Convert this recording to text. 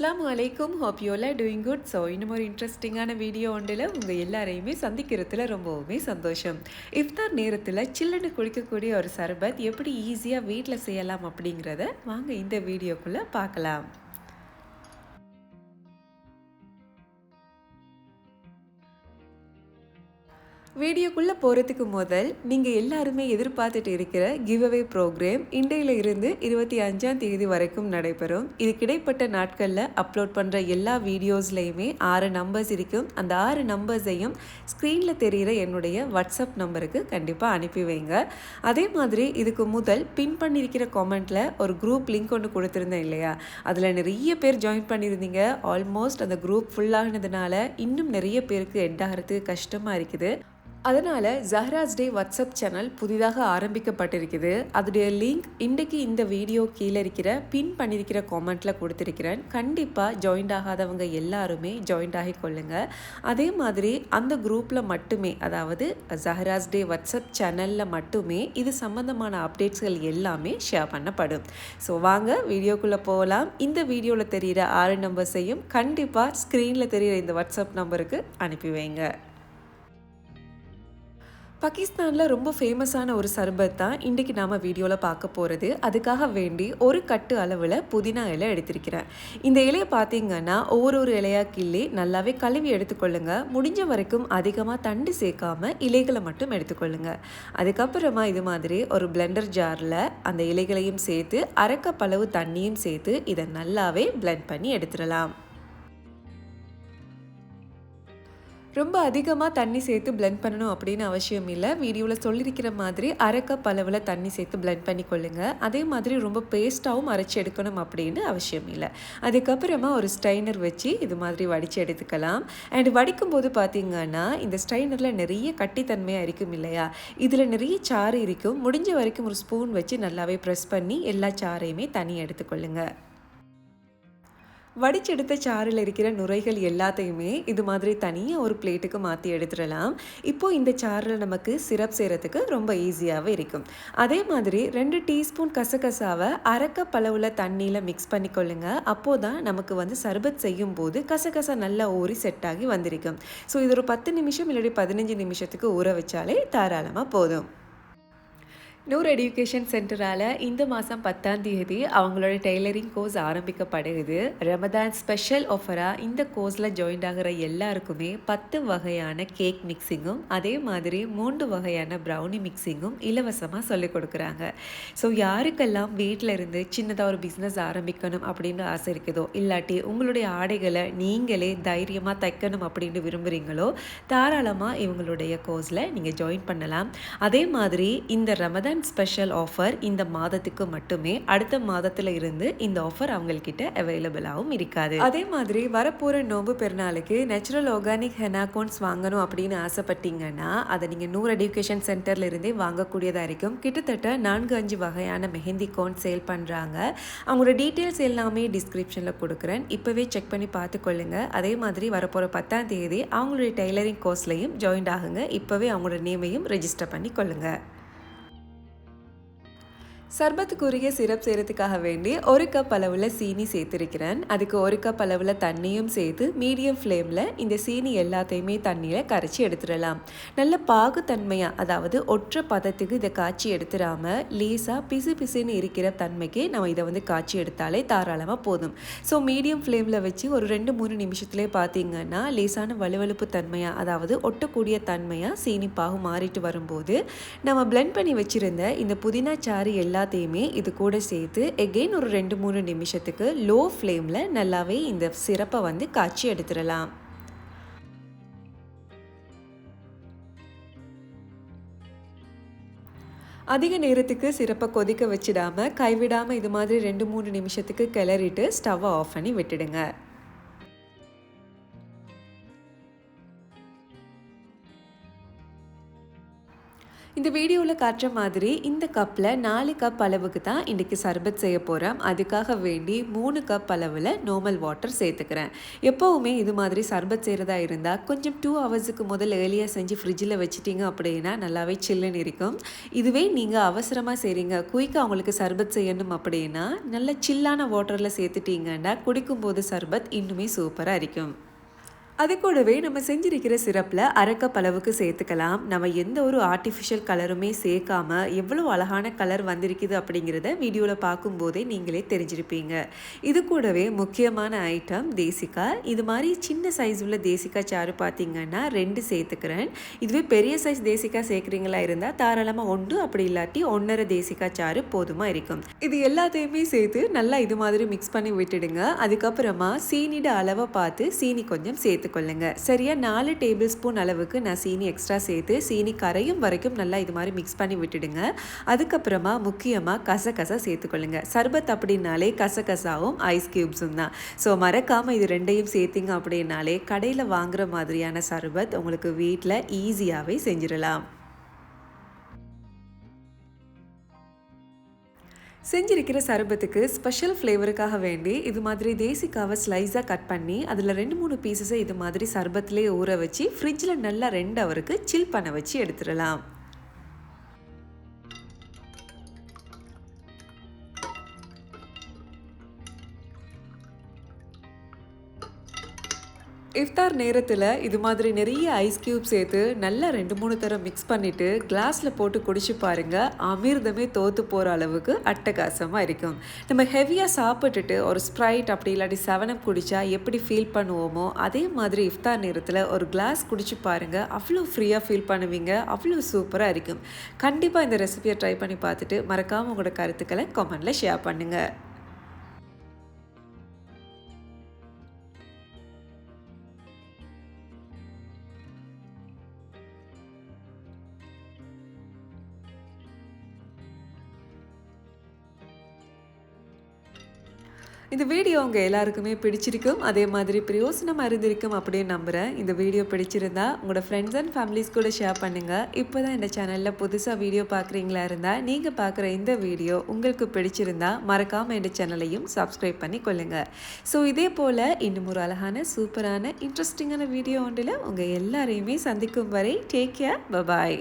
அஸ்லாம் அலைக்கும் hope you all doing good so இன்னும் ஒரு இன்ட்ரெஸ்டிங்கான வீடியோ ஒன்றில் உங்கள் எல்லாரையுமே சந்திக்கிறதுல ரொம்பவுமே சந்தோஷம். இஃப்தார் நேரத்தில் சில்லுன்னு குடிக்கக்கூடிய ஒரு சர்பத் எப்படி ஈஸியாக வீட்டில் செய்யலாம் அப்படிங்கிறத வாங்க இந்த வீடியோக்குள்ளே பார்க்கலாம். வீடியோக்குள்ளே போகிறதுக்கு முதல் நீங்கள் எல்லாருமே எதிர்பார்த்துட்டு இருக்கிற கிவ் அவே ப்ரோக்ராம் இன்றையில இருந்து இருபத்தி அஞ்சாம் தேதி வரைக்கும் நடைபெறும். இதுக்கு இடைப்பட்ட நாட்களில் அப்லோட் பண்ணுற எல்லா வீடியோஸ்லையுமே ஆறு நம்பர்ஸ் இருக்கும். அந்த ஆறு நம்பர்ஸையும் ஸ்க்ரீனில் தெரிகிற என்னுடைய வாட்ஸ்அப் நம்பருக்கு கண்டிப்பாக அனுப்பி வைங்க. அதே மாதிரி இதுக்கு முதல் பின் பண்ணியிருக்கிற காமெண்ட்டில் ஒரு குரூப் லிங்க் ஒன்று கொடுத்துருந்தேன் இல்லையா? அதில் நிறைய பேர் ஜாயின் பண்ணியிருந்தீங்க. ஆல்மோஸ்ட் அந்த குரூப் ஃபுல்லாகினதுனால இன்னும் நிறைய பேருக்கு எட் ஆகிறதுக்கு கஷ்டமாக இருக்குது. அதனால் ஜஹ்ராஸ் டே வாட்ஸ்அப் சேனல் புதிதாக ஆரம்பிக்கப்பட்டிருக்குது. அதோடைய லிங்க் இன்றைக்கு இந்த வீடியோ கீழே இருக்கிற பின் பண்ணியிருக்கிற காமெண்ட்டில் கொடுத்துருக்கிறேன். கண்டிப்பாக ஜாயின்ட் ஆகாதவங்க எல்லாருமே ஜாயின்ட் ஆகி கொள்ளுங்கள் அதே மாதிரி அந்த குரூப்பில் மட்டுமே அதாவது ஜஹ்ராஸ் டே வாட்ஸ்அப் சேனலில் மட்டுமே இது சம்மந்தமான அப்டேட்ஸ்கள் எல்லாமே ஷேர் பண்ணப்படும். ஸோ வாங்க வீடியோக்குள்ளே போகலாம். இந்த வீடியோவில் தெரிகிற ஆறு நம்பர்ஸையும் கண்டிப்பாக ஸ்க்ரீனில் தெரிகிற இந்த வாட்ஸ்அப் நம்பருக்கு அனுப்பி வைங்க. பாகிஸ்தானில் ரொம்ப ஃபேமஸான ஒரு சர்பத் தான் இன்றைக்கி நாம் வீடியோவில் பார்க்க போகிறது அதுக்காக வேண்டி ஒரு கட்டு அளவில் புதினா இலை எடுத்திருக்கிறேன். இந்த இலையை பார்த்தீங்கன்னா ஒவ்வொரு ஒரு இலையாக கிள்ளி நல்லாவே கழுவி எடுத்துக்கொள்ளுங்க. முடிஞ்ச வரைக்கும் அதிகமாக தண்டு சேர்க்காம இலைகளை மட்டும் எடுத்துக்கொள்ளுங்க. அதுக்கப்புறமா இது மாதிரி ஒரு பிளெண்டர் ஜாரில் அந்த இலைகளையும் சேர்த்து அரைக்கப்பளவு தண்ணியும் சேர்த்து இதை நல்லாவே பிளெண்ட் பண்ணி எடுத்துடலாம். ரொம்ப அதிகமாக தண்ணி சேர்த்து பிளெண்ட் பண்ணணும் அப்படின்னு அவசியம் இல்லை. வீடியோவில் சொல்லியிருக்கிற மாதிரி அரை கப் அளவில் தண்ணி சேர்த்து பிளெண்ட் பண்ணி கொள்ளுங்கள் அதே மாதிரி ரொம்ப பேஸ்ட்டாகவும் அரைச்சி எடுக்கணும் அப்படின்னு அவசியம் இல்லை. அதுக்கப்புறமா ஒரு ஸ்ட்ரைனர் வச்சு இது மாதிரி வடித்து எடுத்துக்கலாம். அண்ட் வடிக்கும் போது பார்த்திங்கன்னா இந்த ஸ்ட்ரைனரில் நிறைய கட்டித்தன்மையாக இருக்கும் இல்லையா? இதில் நிறைய சாறு இருக்கும். முடிஞ்ச வரைக்கும் ஒரு ஸ்பூன் வச்சு நல்லாவே ப்ரெஸ் பண்ணி எல்லா சாறையுமே தனி எடுத்துக்கொள்ளுங்கள் வடிச்செடுத்த சாறில் இருக்கிற நுரைகள் எல்லாத்தையுமே இது மாதிரி தனியாக ஒரு பிளேட்டுக்கு மாற்றி எடுத்துடலாம். இப்போது இந்த சாறில் நமக்கு சிரப் செய்கிறதுக்கு ரொம்ப ஈஸியாகவே இருக்கும். அதே மாதிரி ரெண்டு டீஸ்பூன் கசகசாவை அரைக்க பளவில் தண்ணியில் மிக்ஸ் பண்ணிக்கொள்ளுங்க. அப்போது தான் நமக்கு வந்து சர்பத் செய்யும் போது கசகசா நல்லா ஊறி செட் ஆகி வந்திருக்கும். ஸோ இது ஒரு பத்து நிமிஷம் இல்லாட்டி பதினஞ்சு நிமிஷத்துக்கு ஊற வச்சாலே தாராளமாக போதும். நூர் எடுக்கேஷன் சென்டரால் இந்த மாதம் பத்தாம் தேதி அவங்களோட டெய்லரிங் கோர்ஸ் ஆரம்பிக்கப்படுகிறது. ரமதான் ஸ்பெஷல் ஆஃபராக இந்த கோர்ஸில் ஜாயின் ஆகிற எல்லாருக்குமே பத்து வகையான கேக் மிக்சிங்கும் அதே மாதிரி மூன்று வகையான ப்ரௌனி மிக்சிங்கும் இலவசமாக சொல்லிக் கொடுக்குறாங்க. ஸோ யாருக்கெல்லாம் வீட்டில் இருந்து சின்னதாக ஒரு பிஸ்னஸ் ஆரம்பிக்கணும் அப்படின்னு ஆசை இருக்குதோ இல்லாட்டி உங்களுடைய ஆடைகளை நீங்களே தைரியமாக தைக்கணும் அப்படின்னு விரும்புகிறீங்களோ தாராளமாக இவங்களுடைய கோர்ஸில் நீங்கள் ஜாயின் பண்ணலாம். அதே மாதிரி இந்த ரமதான் ரமதான் ஸ்பெஷல் ஆஃபர் இந்த மாதத்துக்கு மட்டுமே அடுத்த மாதத்தில் இருந்து இந்த ஆஃபர் அவங்கக்கிட்ட அவைலபிளாகவும் இருக்காது. அதே மாதிரி வரப்போகிற நோம்பு பெருநாளுக்கு நேச்சுரல் ஆர்கானிக் ஹெனா கோன்ஸ் வாங்கணும் அப்படின்னு ஆசைப்பட்டீங்கன்னா அதை நீங்கள் நூறு எடியூகேஷன் சென்டர்ல இருந்தே வாங்கக்கூடியதாக இருக்கும். கிட்டத்தட்ட நான்கு அஞ்சு வகையான மெஹந்தி கோன் சேல் பண்ணுறாங்க அவங்களோட டீட்டெயில்ஸ் எல்லாமே டிஸ்கிரிப்ஷனில் கொடுக்குறேன். இப்போவே செக் பண்ணி பார்த்துக்கொள்ளுங்க. அதே மாதிரி வரப்போகிற பத்தாம் தேதி அவங்களுடைய டெய்லரிங் கோர்ஸ்லையும் ஜாயின் ஆகுங்க. இப்போவே அவங்களோட நேமையும் ரெஜிஸ்டர் பண்ணி கொள்ளுங்கள் சர்பத்துக்குரிய சிரப் செய்கிறதுக்காக வேண்டி ஒரு கப் அளவில் சீனி சேர்த்துருக்கிறேன். அதுக்கு ஒரு கப் அளவில் தண்ணியும் சேர்த்து மீடியம் ஃப்ளேமில் இந்த சீனி எல்லாத்தையுமே தண்ணியில் கரைச்சி எடுத்துடலாம். நல்ல பாகுத்தன்மையாக அதாவது ஒற்றை பதத்துக்கு இதை காய்ச்சி எடுத்துடாமல் லேசாக பிசு பிசுன்னு இருக்கிற தன்மைக்கு நம்ம இதை வந்து காய்ச்சி எடுத்தாலே தாராளமாக போதும். ஸோ மீடியம் ஃப்ளேமில் வச்சு ஒரு ரெண்டு மூணு நிமிஷத்துலேயே பார்த்தீங்கன்னா லேசான வலுவழுப்பு தன்மையாக அதாவது ஒட்டக்கூடிய தன்மையாக சீனி பாகு மாறிட்டு வரும்போது நம்ம பிளெண்ட் பண்ணி வச்சுருந்த இந்த புதினா சாறு எல்லா எல்லாத்தையுமே இது கூட சேர்த்து எகெயின் ஒரு ரெண்டு மூணு நிமிஷத்துக்கு லோ ஃப்ளேமில் நல்லாவே இந்த சிரப்பை வந்து காய்ச்சி எடுத்துடலாம். அதிக நேரத்துக்கு சிறப்பை கொதிக்க வச்சிடாம கைவிடாமல் இது மாதிரி ரெண்டு மூணு நிமிஷத்துக்கு கிளறிட்டு ஸ்டவ்வை ஆஃப் பண்ணி விட்டுடுங்க. இந்த வீடியோவில் காட்டுற மாதிரி இந்த கப்பில் நாலு கப் அளவுக்கு தான் இன்றைக்கி சர்பத் செய்ய போகிறோம் அதுக்காக வேண்டி மூணு கப் அளவில் நார்மல் வாட்டர் சேர்த்துக்கிறேன். எப்போவுமே இது மாதிரி சர்பத் செய்கிறதா இருந்தால் கொஞ்சம் டூ ஹவர்ஸுக்கு முதல் ஏர்லியாக செஞ்சு ஃப்ரிட்ஜில் வச்சுட்டிங்க அப்படின்னா நல்லாவே சில்லுன்னு இருக்கும். இதுவே நீங்கள் அவசரமாக செய்கிறீங்க குயிக்காக அவங்களுக்கு சர்பத் செய்யணும் அப்படின்னா நல்ல சில்லான வாட்டரில் சேர்த்துட்டீங்கன்னா குடிக்கும்போது சர்பத் இன்னுமே சூப்பராக இருக்கும் அது கூடவே நம்ம செஞ்சிருக்கிற சிரப்பில் அரைக்கப் அளவுக்கு சேர்த்துக்கலாம். நம்ம எந்த ஒரு ஆர்டிஃபிஷியல் கலருமே சேர்க்காம எவ்வளோ அழகான கலர் வந்திருக்குது அப்படிங்கிறத வீடியோவில் பார்க்கும்போதே நீங்களே தெரிஞ்சிருப்பீங்க. இது கூடவே முக்கியமான ஐட்டம் தேசிக்கா. இது மாதிரி சின்ன சைஸ் உள்ள தேசிக்கா சாறு பார்த்தீங்கன்னா ரெண்டு சேர்த்துக்கிறேன். இதுவே பெரிய சைஸ் தேசிக்கா சேர்க்குறீங்களா இருந்தால் தாராளமாக ஒன்று அப்படி இல்லாட்டி ஒன்றரை தேசிக்கா சாறு போதுமாக இருக்கும். இது எல்லாத்தையுமே சேர்த்து நல்லா இது மாதிரி மிக்ஸ் பண்ணி விட்டுடுங்க. அதுக்கப்புறமா சீனியோட அளவை பார்த்து சீனி கொஞ்சம் சேர்த்து சேர்த்துக்கொள்ளுங்க சரியா நாலு டேபிள் ஸ்பூன் அளவுக்கு நான் சீனி எக்ஸ்ட்ரா சேர்த்து சீனி கரையும் வரைக்கும் நல்லா இது மாதிரி மிக்ஸ் பண்ணி விட்டுடுங்க. அதுக்கப்புறமா முக்கியமாக கசகசா சேர்த்துக்கொள்ளுங்க. சர்பத் அப்படின்னாலே கசகசாவும் ஐஸ் கியூப்ஸும் தான். ஸோ மறக்காமல் இது ரெண்டையும் சேர்த்திங்க அப்படின்னாலே கடையில் வாங்குற மாதிரியான சர்பத் உங்களுக்கு வீட்டில் ஈஸியாகவே செஞ்சிடலாம் செஞ்சிருக்கிற சரபத்துக்கு ஸ்பெஷல் ஃப்ளேவருக்காக வேண்டி இது மாதிரி தேசிக்காவை ஸ்லைஸாக கட் பண்ணி அதில் ரெண்டு மூணு பீசஸை இது மாதிரி சர்பத்துலேயே ஊற வச்சு ஃப்ரிட்ஜில் நல்லா ரெண்டு அவருக்கு சில் பண்ண வச்சு எடுத்துடலாம். இஃப்தார் நேரத்தில் இது மாதிரி நிறைய ஐஸ் க்யூப் சேர்த்து நல்லா ரெண்டு மூணு தரம் மிக்ஸ் பண்ணிவிட்டு கிளாஸில் போட்டு குடிச்சு பாருங்கள் அமிர்தமே தோற்று போகிற அளவுக்கு அட்டகாசமாக இருக்கும். நம்ம ஹெவியாக சாப்பிட்டுட்டு ஒரு ஸ்ப்ரைட் அப்படி இல்லாட்டி செவனப் குடித்தா எப்படி ஃபீல் பண்ணுவோமோ அதே மாதிரி இஃப்தார் நேரத்தில் ஒரு கிளாஸ் குடிச்சு பாருங்கள் அவ்வளோ ஃப்ரீயாக ஃபீல் பண்ணுவீங்க. அவ்வளோ சூப்பராக இருக்கும். கண்டிப்பாக இந்த ரெசிபியை ட்ரை பண்ணி பார்த்துட்டு மறக்காமல் உங்களோட கருத்துக்களை கமெண்டில் ஷேர் பண்ணுங்கள் இந்த வீடியோ உங்கள் எல்லாருக்குமே பிடிச்சிருக்கும். அதே மாதிரி பிரயோசனம் அறிந்திருக்கும் அப்படின்னு நம்புகிறேன் இந்த வீடியோ பிடிச்சிருந்தா உங்களோட ஃப்ரெண்ட்ஸ் அண்ட் ஃபேமிலிஸ் கூட ஷேர் பண்ணுங்கள் இப்போ தான் இந்த சேனலில் புதுசாக வீடியோ பார்க்குறீங்களா இருந்தால் நீங்கள் பார்க்குற இந்த வீடியோ உங்களுக்கு பிடிச்சிருந்தா மறக்காமல் இந்த சேனலையும் சப்ஸ்கிரைப் பண்ணி கொள்ளுங்கள் ஸோ இதே போல் இன்னும் ஒரு அழகான சூப்பரான இன்ட்ரெஸ்டிங்கான வீடியோ ஒன்றில் உங்கள் எல்லாரையுமே சந்திக்கும் வரை டேக் கேர் பபாய்